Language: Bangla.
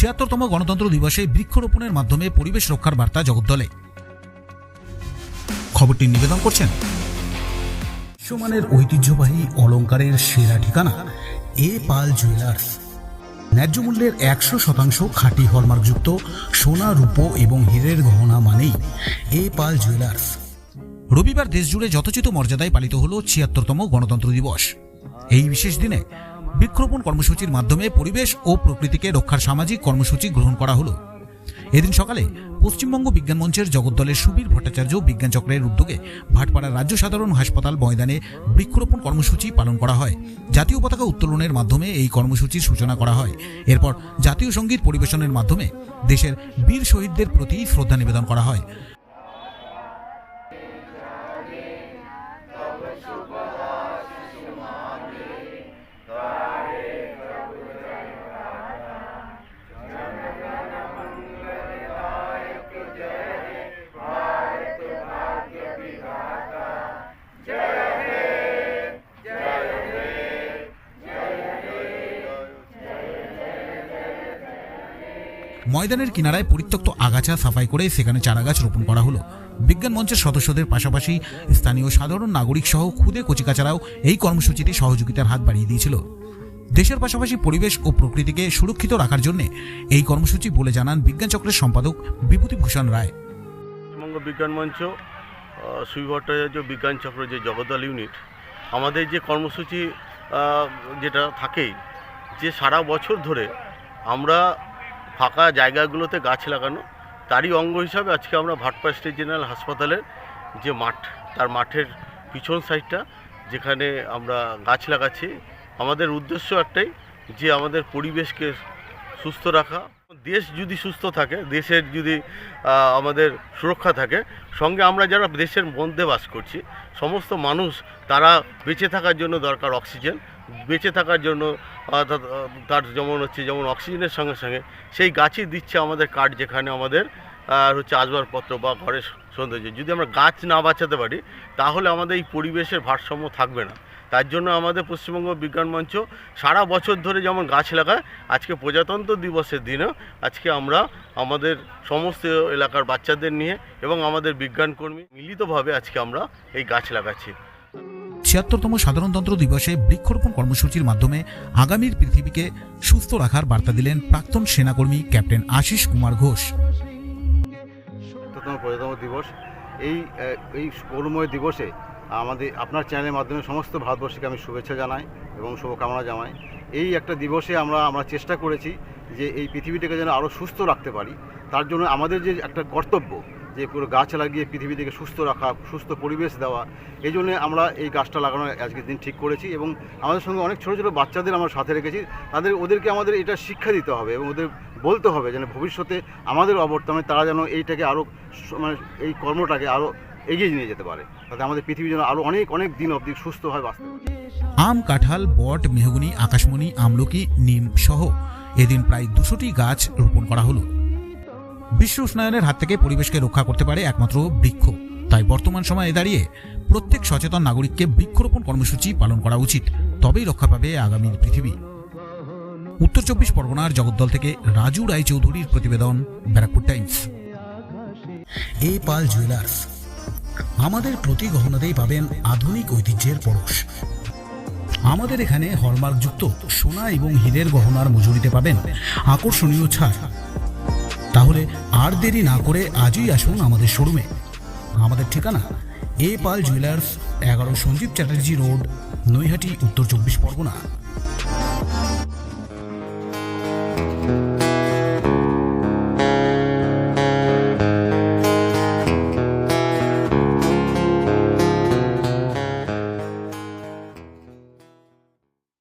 ছিয়াত্তরতম গণতন্ত্র দিবসে বৃক্ষরোপণের মাধ্যমে পরিবেশ রক্ষার বার্তা জগদ্দলে। খবরটি নিবেদন করছেন বিশ্বমানের ঐতিহ্যবাহী অলংকারের সেরা ঠিকানা, এ পাল জুয়েলার্স। ন্যায্য মূল্যের একশো শতাংশ খাঁটি হলমার্কযুক্ত, সোনা, রূপো এবং হীরের গহনা মানেই এ পাল জুয়েলার্স। রবিবার দেশজুড়ে যথোচিত মর্যাদায় পালিত হল ছিয়াত্তরতম গণতন্ত্র দিবস। এই বিশেষ দিনে বৃক্ষরোপণ কর্মসূচির মাধ্যমে পরিবেশ ও প্রকৃতিকে রক্ষার সামাজিক কর্মসূচি গ্রহণ করা হলো। এদিন সকালে পশ্চিমবঙ্গ বিজ্ঞান মঞ্চের জগদ্দলের সুবীর ভট্টাচার্য বিজ্ঞান চক্রের উদ্যোগে ভাটপাড়া রাজ্য সাধারণ হাসপাতাল ময়দানে বৃক্ষরোপণ কর্মসূচি পালন করা হয়। জাতীয় পতাকা উত্তোলনের মাধ্যমে এই কর্মসূচির সূচনা করা হয়। এরপর জাতীয় সংগীত পরিবেশনের মাধ্যমে দেশের বীর শহীদদের প্রতি শ্রদ্ধা নিবেদন করা হয়। ময়দানের কিনারায় পরিত্যক্ত আগাছা সাফাই করে সেখানে চারাগাছ রোপণ করা হলো। বিজ্ঞান মঞ্চের সদস্যদের পাশাপাশি স্থানীয় সাধারণ নাগরিক সহ খুদে কচিকাচারাও এই কর্মসূচিতে সহযোগিতার হাত বাড়িয়ে দিয়েছিল। দেশের পাশাপাশি পরিবেশ ও প্রকৃতিকে সুরক্ষিত রাখার জন্য এই কর্মসূচি বলে জানান বিজ্ঞান চক্রের সম্পাদক বিভূতিভূষণ রায়। পশ্চিমবঙ্গ বিজ্ঞান মঞ্চ সুই ভট্টাচার্য বিজ্ঞান চক্র যে জগদ্দল ইউনিট, আমাদের যে কর্মসূচি যেটা থাকেই, যে সারা বছর ধরে আমরা ফাঁকা জায়গাগুলোতে গাছ লাগানো, তারই অঙ্গ হিসাবে আজকে আমরা ভাটপাড়া স্টেট জেনারেল হাসপাতালের যে মাঠ, তার মাঠের পিছন সাইডটা যেখানে আমরা গাছ লাগাচ্ছি, আমাদের উদ্দেশ্য একটাই যে আমাদের পরিবেশকে সুস্থ রাখা। দেশ যদি সুস্থ থাকে, দেশের যদি আমাদের সুরক্ষা থাকে, সঙ্গে আমরা যারা দেশের মধ্যে বাস করছি, সমস্ত মানুষ তারা বেঁচে থাকার জন্য দরকার অক্সিজেন। বেঁচে থাকার জন্য অর্থাৎ, তার যেমন হচ্ছে যেমন অক্সিজেনের সঙ্গে সঙ্গে সেই গাছই দিচ্ছে আমাদের কাঠ যেখানে আমাদের আর হচ্ছে আসবাবপত্র বা ঘরের সৌন্দর্য। যদি আমরা গাছ না বাঁচাতে পারি তাহলে আমাদের এই পরিবেশের ভারসাম্য থাকবে না। তার জন্য আমাদের পশ্চিমবঙ্গ বিজ্ঞান মঞ্চ সারা বছর ধরে যেমন গাছ লাগায় আজকে প্রজাতন্ত্র দিবসের দিনে আজকে আমরা আমাদের সমস্ত এলাকার বাচ্চাদের নিয়ে এবং আমাদের বিজ্ঞানকর্মী মিলিতভাবে আজকে আমরা এই গাছ লাগাচ্ছি। ছিয়াত্তরতম সাধারণতন্ত্র দিবসে বৃক্ষরোপণ কর্মসূচির মাধ্যমে আগামীর পৃথিবীকে সুস্থ রাখার বার্তা দিলেন প্রাক্তন সেনাকর্মী ক্যাপ্টেন আশিস কুমার ঘোষ। দিবস, এই এই করুণময় দিবসে আমাদের, আপনার চ্যানেলের মাধ্যমে সমস্ত ভারতবর্ষকে আমি শুভেচ্ছা জানাই এবং শুভকামনা জানাই। এই একটা দিবসে আমরা আমরা চেষ্টা করেছি যে এই পৃথিবীটাকে যেন আরও সুস্থ রাখতে পারি। তার জন্য আমাদের যে একটা কর্তব্য যে পুরো গাছ লাগিয়ে পৃথিবীটাকে সুস্থ রাখা, সুস্থ পরিবেশ দেওয়া, এই জন্য আমরা এই গাছটা লাগানোর আজকের দিন ঠিক করেছি এবং আমাদের সঙ্গে অনেক ছোটো ছোটো বাচ্চাদের আমরা সাথে রেখেছি। তাদের, ওদেরকে আমাদের এটা শিক্ষা দিতে হবে এবং ওদের বলতে হবে যেন ভবিষ্যতে আমাদের অবর্তমানে তারা যেন এইটাকে আরও মানে এই কর্মটাকে আরও এগিয়ে নিয়ে যেতে পারে। তাতে আমাদের পৃথিবী যেন আরও অনেক অনেক দিন অবধি সুস্থভাবে বাঁচতে পারে। আম, কাঁঠাল, বট, মেহগুনি, আকাশমণি, আমলকি, নিম সহ এদিন প্রায় দুশোটি গাছ রোপণ করা হলো। বিশ্ব উষ্ণায়নের হাত থেকে পরিবেশকে রক্ষা করতে পারে একমাত্র বৃক্ষ। তাই বর্তমান সময়ে দাঁড়িয়ে প্রত্যেক সচেতন নাগরিককে বৃক্ষরোপণ কর্মসূচি পালন করা উচিত। তবেই রক্ষা পাবে আগামীর পৃথিবী। উত্তর চব্বিশ পরগনার জগদ্দল থেকে রাজু রায়চৌধুরীর প্রতিবেদন, Barrackpore Times. A Pal jewellers, আমাদের প্রতি গহনাতেই পাবেন আধুনিক ঐতিহ্যের পরশ। আমাদের এখানে হলমার্কযুক্ত সোনা এবং হীরের গহনার মজুরিতে পাবেন আকর্ষণীয় ছাড়। তাহলে আর দেরি না করে আজই আসুন আমাদের শোরুমে। আমাদের ঠিকানা, এ পাল জুয়েলার্স, এগারো সঞ্জীব চ্যাটার্জি রোড, নৈহাটি, উত্তর চব্বিশ পরগনা।